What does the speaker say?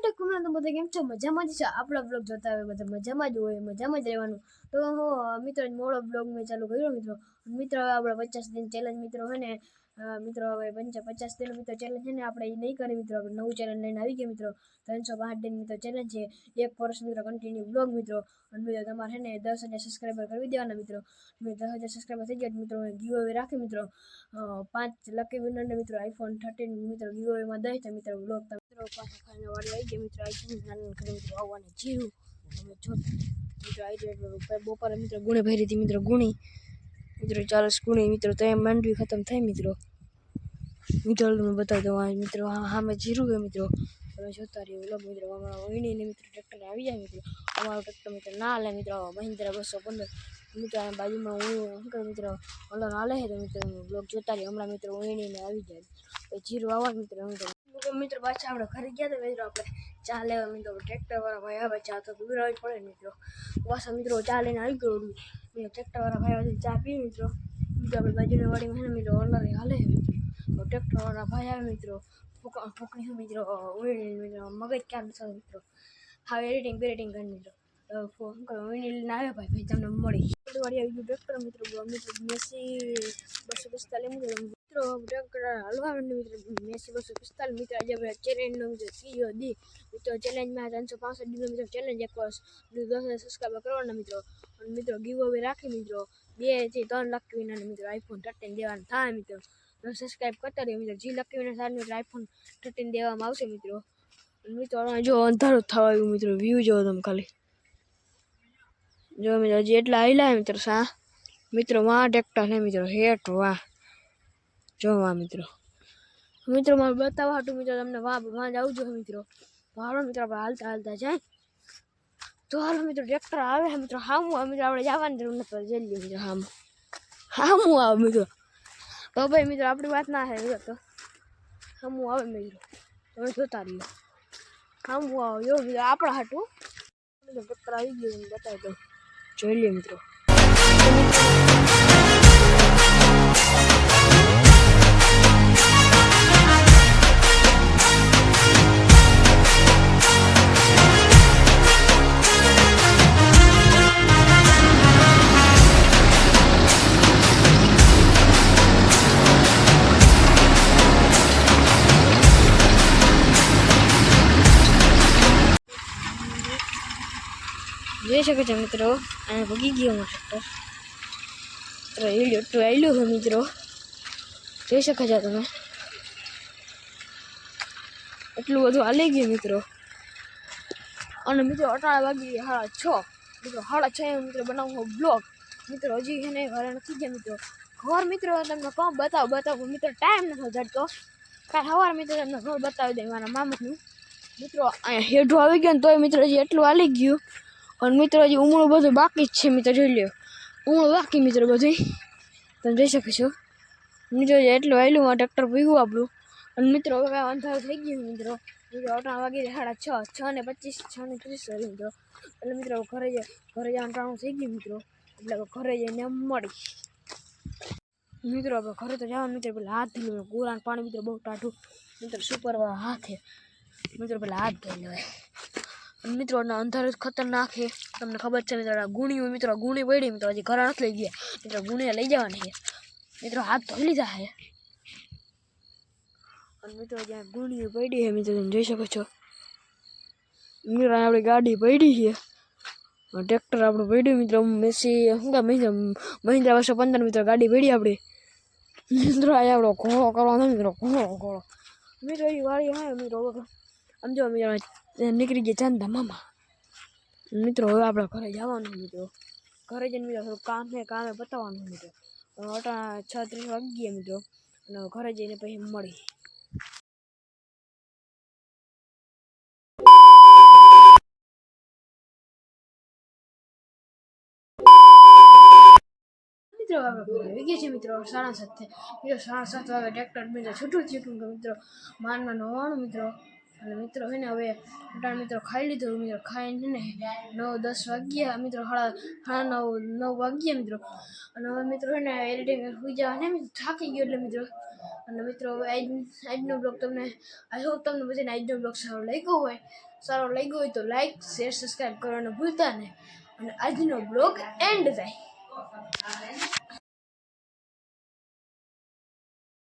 બધા કેમ છો? મજામાં જ છે? આપણા બ્લોગ જોતા હોય બધા મજામાં જ હોય, મજામાં જ રહેવાનું. તો હું, મિત્રો મોડો બ્લોગ મેં ચાલુ કર્યો, મિત્રો. મિત્રો, હવે આપણે પચાસ દિન ચેલેન્જ મિત્રો હોય ને મિત્રો, હવે પંચા પચાસ દિન મિત્રો ચેલેન્જ છે ને, આપણે એ નહીં કરી મિત્રો. નવું ચેલેન્જ લઈને આવી ગયા મિત્રો. ત્રણસો પાંચ દિન મિત્રો ચેલેન્જ છે. એક વર્ષ મિત્રો કન્ટિન્યુ બ્લોગ મિત્રો. અને મિત્રો, તમારે ને દસ હજાર સબસ્ક્રાઈબર કરી દેવાના મિત્રો. દસ હજાર સબસ્ક્રાઈબર થઈ ગયા મિત્રો ગીવ અવે રાખી મિત્રો. પાંચ લકી વિનરને મિત્રો આઈફોન થર્ટીન મિત્રો ગીવ અવેમાં દઈ તો મિત્રો બ્લોગ પાછા ખાઈને વાળી આવી ગયા મિત્રો આઈફોન નાનું ઘરે મિત્રો આવવાને જીરું તમે જો મિત્રો આવી રહ્યા બપોરે મિત્રો ગુણે ભરી હતી મિત્રો ગુણી મિત્રો ચાલીસ ગુણી મિત્રો તો એમ માંડવી ખતમ થાય મિત્રો મિત્રો તમને બતાવી દઉં મિત્રો સામે જીરું છે મિત્રો તમે જોતા રહ્યો લો મિત્રો અમારા વહીણીને મિત્રો ટ્રેક્ટર આવી જાય મિત્રો અમારો ટ્રેક્ટર મિત્રો ના હાલે મિત્રો મહિન્દ્રા બસો પંદર મિત્રો આ બાજુમાં હું કહે મિત્રો ઓલો હાલે છે તો મિત્રો બ્લોગ જોતા રહ્યો હમણાં મિત્રો વહીણીને આવી જાય જીરું આવવા મિત્રો તો મિત્રો પાછા આપણે ઘરે ગયા હતા મિત્રો આપણે ચા લેવા મિત્રો ટ્રેક્ટર વાળા ભાઈ આવે, ચા તો આવી પડે મિત્રો. પાછા મિત્રો ચા લઈને આવી ગયો મિત્રો ટ્રેક્ટર વાળા ભાઈ આવે ચા પી મિત્રો. મિત્રો આપણે બાજુના વાડીમાં છે મિત્રો ઓલરે હાલે મિત્રો. તો ટ્રેક્ટર વાળા ભાઈ આવે મિત્રો. ફૂકા ફૂકણી મિત્રો. ઉડી મિત્રો, મગજ ક્યાં મિત્રો? હવે એડિટિંગ બેડિટિંગ કરી મિત્રો. તો કરો કહે આવે ભાઈ ભાઈ તમને મળી. વાળી આવી ગયું ટ્રેક્ટર મિત્રો મિત્રો, મેસી બસો પિસ્તાલીસ મિત્રો મિત્રો ટ્રેક્ટર હલવા મિત્રો. મેસી બસો પિસ્તાલીસ મિત્રો આજે આપણે ચેલેન્જનો મિત્રો ત્રીજો દી. મિત્રો ચેલેન્જમાં ત્રણસો પાંસઠ દીનો મિત્રો ચેલેન્જ એક દસ હજાર સબસ્ક્રાઈબર કરવાના મિત્રો. અને મિત્રો ગીવ અવે રાખી મિત્રો. બેથી ત્રણ લાખ વિનાને મિત્રો આઈફોન થર્ટીન દેવાનું થાય મિત્રો. સબસ્ક્રાઈબ કરતા રહ્યો મિત્રો. જે લકી વિના સારું મિત્રો આઈફોન થર્ટીન દેવામાં આવશે મિત્રો. મિત્રો જો અંધારું થવા આવ્યું મિત્રો વ્યૂ જોવો તમે ખાલી. જો મિત્રો હજી એટલા આવેલા મિત્રો, સા? મિત્રો વાહ ટેક્ટર છે મિત્રો, હેઠ વાહ જો વાહ મિત્રો. મિત્રો, મારે બતાવવા હાટું, મિત્રો, તમને વાહ વાહ જવું જોઈએ મિત્રો. તો હાલો, મિત્રો, આપણે હાલતા હાલતા જાય. તો હાલો, મિત્રો ટ્રેક્ટર આવે છે મિત્રો. હામું આવે, મિત્રો, આપણે જવાની જરૂર નથી જઈ લઈએ મિત્રો, હામું. હામું આવે, મિત્રો. તો ભાઈ, મિત્રો, આપણી વાત ના થાય તો. હામું આવે, મિત્રો. તમે જોતા રહ્યો હામું આવે, જો, મિત્રો, આપણા હાટું. મિત્રો ટ્રેક્ટર આવી ગયું બતાવી દઉં. જોઈ લઈએ મિત્રો જોઈ શકો છો મિત્રો. અને ભૂગી ગયો મારો મિત્રો એલિયો આવેલું છે મિત્રો. જોઈ શકો છો તમે. એટલું બધું હાલી ગયું મિત્રો. અને મિત્રો અટાળા વાગી સાડા છ. મિત્રો, સાડા છ એ મિત્રો બનાવું બ્લોગ મિત્રો, હજી એને ઘરે નથી ગયા મિત્રો. ઘર મિત્રો તમને કહું બતાવો બતાવો મિત્રો ટાઈમ નથી જડતો કાંઈ સવારે મિત્રો તમને ઘર બતાવી દે મારા મામાનું. મિત્રો, અહીંયા હેઠું આવી ગયો ને તોય મિત્રો, હજી એટલું હાલી ગયું. અને મિત્રો, હજી ઉમળું બધું બાકી જ છે, મિત્રો, જોઈ લ્યો. ઉમળું બાકી, મિત્રો બધું તમે જોઈ શકો છો. મિત્રો એટલું વહેલું આ ટ્રેક્ટર ભીગું આપણું. અને મિત્રો, હવે અંધારું થઈ ગયું મિત્રો. મિત્રો અટાણા વાગી સાડા છ છ ને પચીસ, છ ને ત્રીસ મિત્રો. એટલે મિત્રો ઘરે જાય ઘરે જવાનું ટાણું થઈ ગયું, મિત્રો. એટલે ઘરે જઈને મળી. મિત્રો આપણે ઘરે તો જવાનું, મિત્રો. પેલા હાથ ધોઈ લેવાનું ગોરાન પાણી, મિત્રો, બહુ ટાઢું. મિત્રો સુપર હાથે. મિત્રો, પેલા હાથ ધોઈ લેવાય મિત્રો અંધારે ખતરનાક છે. તમને ખબર છે, મિત્રો ગુણી મિત્રો, ગુણી પડી મિત્રો, હજી ઘરે નથી લઈ ગયા. મિત્રો ગુણીને લઈ જવાની છે. મિત્રો, હાથ ધોઈ લીધા છે. અને મિત્રો જ્યાં ગુણીઓ પડી છે, મિત્રો, તમે જોઈ શકો છો. મિત્રો આપણી ગાડી પડી છે. ટ્રેક્ટર આપણું પડ્યું મિત્રો મેસી, શું કામ મહિન્દ્રા મહિન્દ્રા બસો પંદર, મિત્રો, ગાડી પડી આપણી. મિત્રો, આ આપણો ઘોડો કરવાનો મિત્રો, ઘોડો ઘોડો. મિત્રો, એ વાળી હા મિત્રો, આમ જો, મિત્રો નીકળી ગયા ચાંદા મામા. મિત્રો, હવે આપણે ઘરે જવાનું મિત્રો. ઘરે જઈને, મિત્રો થોડું કામ કામે પતાવવાનું મિત્રો. અટા છ ત્રીસ વાગી ગયા, મિત્રો. અને ઘરે જઈને પછી મળી મિત્રો આવી ગયા છે મિત્રો. સાડા સાત મિત્રો, સાડા સાત વાગે ટ્રેક્ટર મિત્રો છૂટું થયું કે મિત્રો. મારના નવાણું મિત્રો. અને મિત્રો છે ને હવે અટાણ મિત્રો ખાઈ લીધું મિત્રો ખાઈને ને નવ દસ વાગ્યા, મિત્રો સાડા સાડા નવ નવ વાગ્યા મિત્રો. અને હવે મિત્રો છે ને એડિટિંગ સુઈ જવા ને મિત્રો થાકી ગયો એટલે મિત્રો. અને મિત્રો હવે આજ, આજનો બ્લોગ તમને આઈ હોપ તમને બધાને આજનો બ્લોગ સારો લાગ્યો હોય. સારો લાગ્યો હોય તો લાઈક શેર સબસ્ક્રાઈબ કરવાનું ભૂલતા નહીં. અને આજનો બ્લોગ એન્ડ થાય.